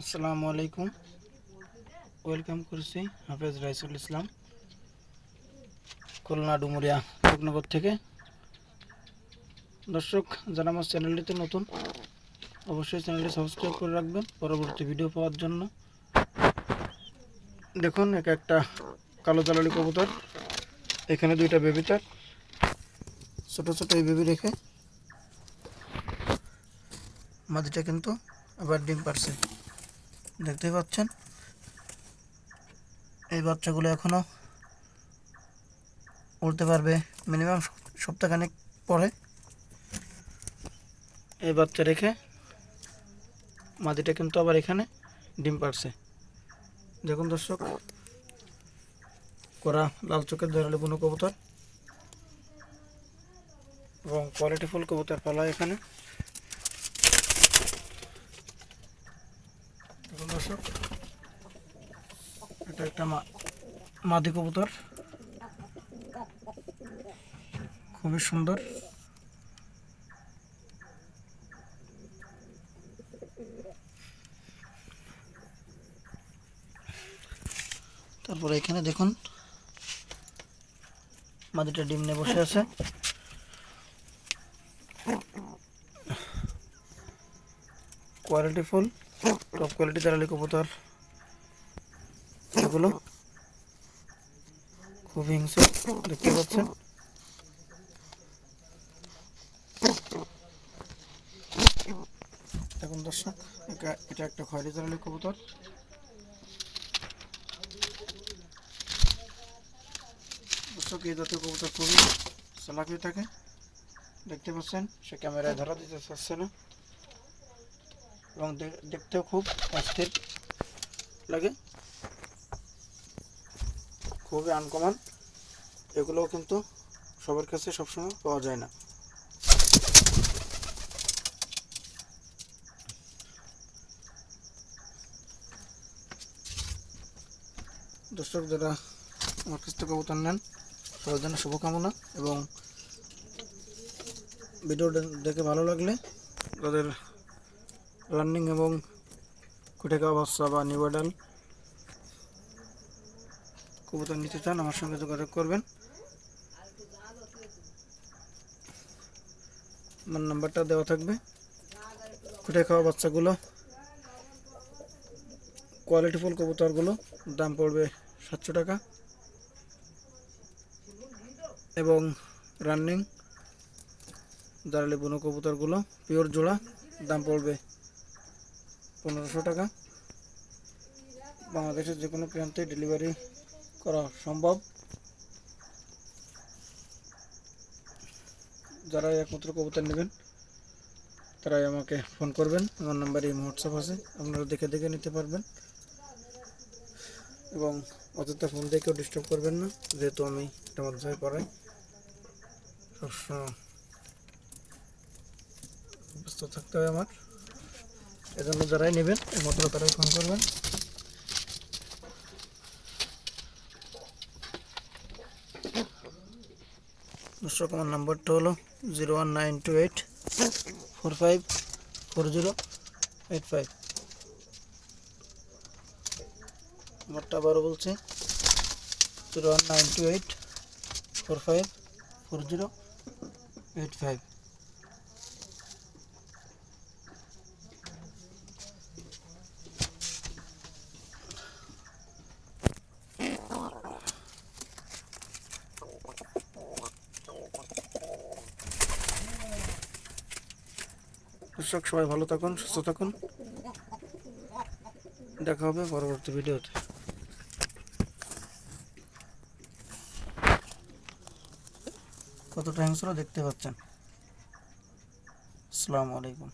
আসসালামু আলাইকুম। ওয়েলকাম করছি হাফেজ রাইসুল ইসলাম, খুলনা ডুমুরিয়া রূপনগর থেকে। দর্শক, যারা আমার চ্যানেলটিতে নতুন, অবশ্যই চ্যানেলটি সাবস্ক্রাইব করে রাখবেন পরবর্তী ভিডিও পাওয়ার জন্য। দেখুন, এক একটা কালো জালালি কবুতর, এখানে দুইটা বেবি তার ছোটো ছোটো এই বেবি রেখে মাদিটা কিন্তু আবার ডিম পারছে দেখতে পাচ্ছেন? এই বাচ্চাগুলো এখনও উড়তে পারবে মিনিমাম সপ্তাহখানেক পরে। এই বাচ্চা রেখে মাদিটা কিন্তু আবার এখানে ডিম পারছে দেখুন দর্শক, করা লাল চোখের ধরালে বুনো কবুতর এবং কোয়ালিটি ফুল কবুতর পালা এখানে দেখুন এটা একটা মাদি কবুতর। খুবই সুন্দর। তারপরে এখানে দেখুন, মাদিটা ডিম নিয়ে বসে আছে। Quality full. টপ কোয়ালিটি দাঁড়ালি কবুতর। এগুলো খুব হিংস্র, দেখতে পাচ্ছেন? দেখুন দর্শক, এটা- একটা খয়রি দাঁড়ালি কবুতর। দর্শক, এই জাতীয় কবুতর খুবই চালাকি থাকে। দেখতে পাচ্ছেন, সে ক্যামেরায় ধরা দিতে চাচ্ছে না। এবং দেখতেও খুব অস্থির লাগে। খুবই আনকমন এগুলোও কিন্তু সবার কাছে সবসময় পাওয়া যায় না। দর্শক যারা আমার কাছ থেকে কবুতর নেন সবার জন্য শুভকামনা এবং ভিডিওটা দেখে ভালো লাগলে তাদের রানিং এবং কুটে খাওয়া বাচ্চা বা নিউডাল কবুতর নিতে চান, আমার সঙ্গে যোগাযোগ করবেন। আমার নাম্বারটা দেওয়া থাকবে। কুটে খাওয়া বাচ্চাগুলো কোয়ালিটিফুল কবুতরগুলো, দাম পড়বে সাতশো টাকা। এবং রানিং দাঁড়ালে বুনো কবুতরগুলো পিওর জোড়া, দাম পড়বে পনেরোশো টাকা। বাংলাদেশের যে কোনো প্রান্তে ডেলিভারি করা সম্ভব। যারা একমাত্র কবুতর নেবেন, তারাই আমাকে ফোন করবেন। আমার নাম্বারে হোয়াটসঅ্যাপ আছে, আপনারা দেখে দেখে নিতে পারবেন। এবং অযথা ফোন দিয়ে কেউ ডিস্টার্ব করবেন না, যেহেতু আমি একটা মাধ্যমে পড়াই। সবসময় ব্যস্ত থাকতে হবে আমার। এজন্য যারাই নেবেন একমাত্র তারাই ফোন করবেন। দর্শক, আমার নাম্বারটা হলো zero one nine two eight four five four zero eight five. আমারটা আবারও বলছি, zero one nine two eight four five four zero eight five. দর্শক সবাই ভালো থাকুন, সুস্থ থাকুন। দেখা হবে পরবর্তী ভিডিওতে। কতটা হিংস্র দেখতে পাচ্ছেন? আসসালামু আলাইকুম।